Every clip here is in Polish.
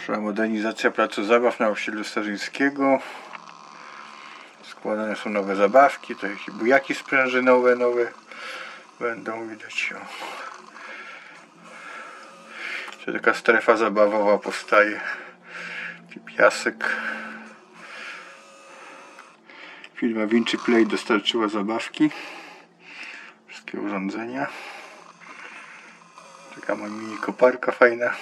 Ruszyła modernizacja placu zabaw na osiedlu Starzyńskiego. Składane są nowe zabawki, to jakieś bujaki sprężynowe nowe będą widać. Jeszcze taka strefa zabawowa powstaje. Piasek. Firma Vinci Play dostarczyła zabawki. Wszystkie urządzenia. Taka mini koparka fajna.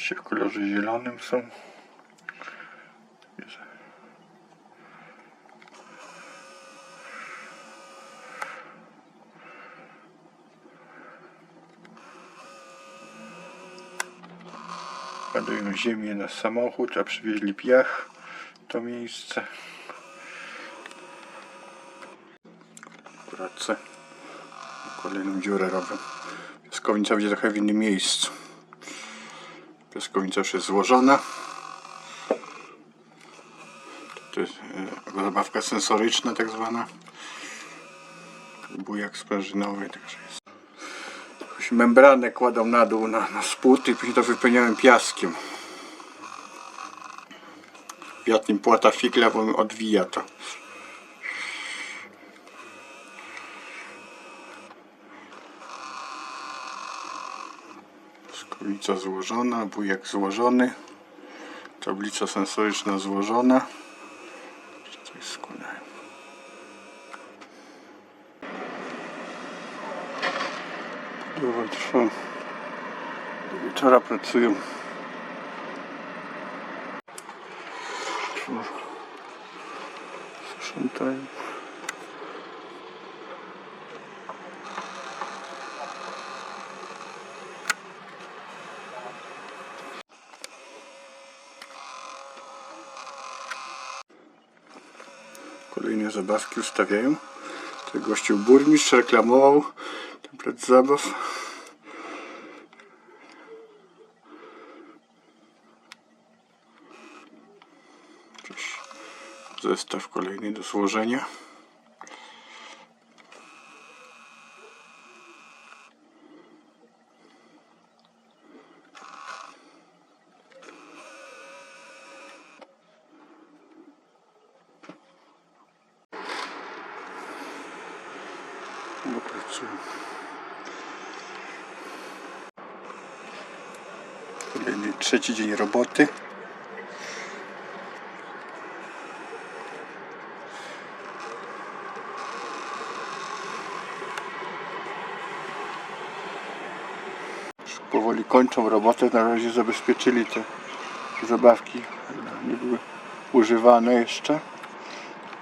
Oczywiście w kolorze zielonym są. Ładują ziemię na samochód, a przywieźli piach to miejsce. Prace. Kolejną dziurę robią. Piaskownica będzie trochę w innym miejscu. Piaskownica już jest złożona. To jest e, zabawka sensoryczna tak zwana. Bujak sprężynowy także jest. Jakąś membranę kładą na dół na, na spód i później to wypełniałem piaskiem. Wiatr nim płata fikla, bo odwija to. Szkowica złożona, bujek złożony, tablica sensoryczna złożona. Coś składałem. Budowa trwa. Do wieczora pracują. Sprzątają. Kolejne zabawki ustawiają. Tutaj gościł burmistrz, reklamował ten plac zabaw. Coś, Zestaw kolejny do złożenia. Bo pracują. Kolejny trzeci dzień roboty. Już powoli kończą robotę. Na razie zabezpieczyli te zabawki. Nie były używane jeszcze.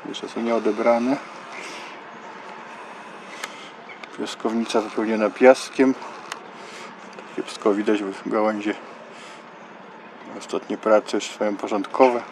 Jeszcze są nieodebrane. Piaskownica wypełniona piaskiem. Kiepsko widać, bo gałęzie ostatnie prace już swoją porządkowe.